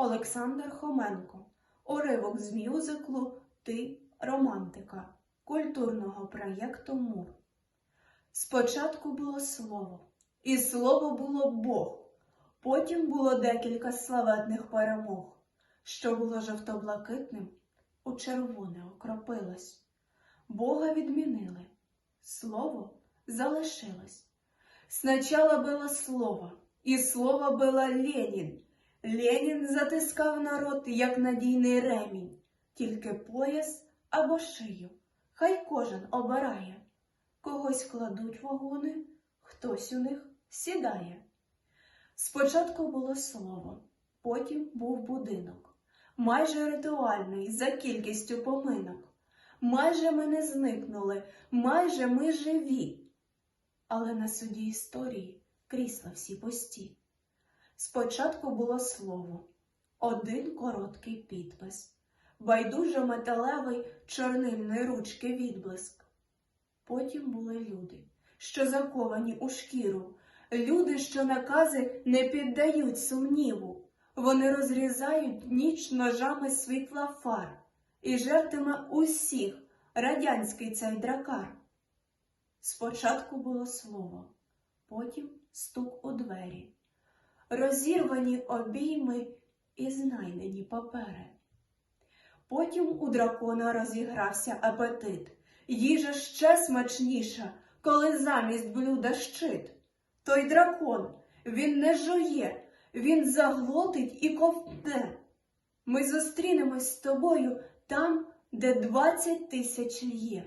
Олександр Хоменко. Уривок з мюзиклу Ти романтика культурного проєкту МУР. Спочатку було слово, і слово було Бог. Потім було декілька славетних перемог. Що було жовто-блакитним, у червоне окропилось. Бога відмінили, слово залишилось. Сначала було слово, і слово було Ленін. Ленін затискав народ, як надійний ремінь, тільки пояс або шию. Хай кожен обирає. Когось кладуть вагони, хтось у них сідає. Спочатку було слово, потім був будинок, майже ритуальний за кількістю поминок. Майже ми не зникнули, майже ми живі. Але на суді історії крісла всі пусті. Спочатку було слово, один короткий підпис, байдужо металевий чорнильної ручки відблиск. Потім були люди, що заковані у шкіру, люди, що накази не піддають сумніву. Вони розрізають ніч ножами світла фар і жертиме усіх радянський цей дракар. Спочатку було слово, потім стук у двері, розірвані обійми і знайдені папери. Потім у дракона розігрався апетит, їжа ще смачніша, коли замість блюда щит. Той дракон, він не жує, він заглотить і ковтне. Ми зустрінемось з тобою там, де двадцять тисяч лє,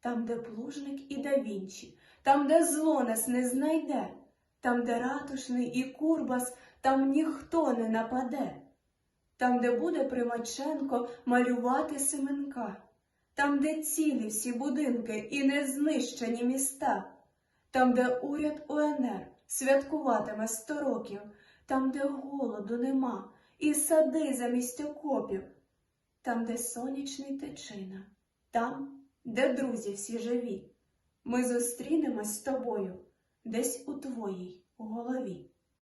там, де плужник і да Вінчі, там, де зло нас не знайде, там, де ратушний і курбас, там ніхто не нападе, там, де буде Примаченко малювати Семенка, там, де цілі всі будинки і не знищені міста, там, де уряд УНР святкуватиме сто років, там, де голоду нема, і сади замість окопів, там, де сонячний течина, там, де друзі всі живі. Ми зустрінемось з тобою десь у твоїй голові.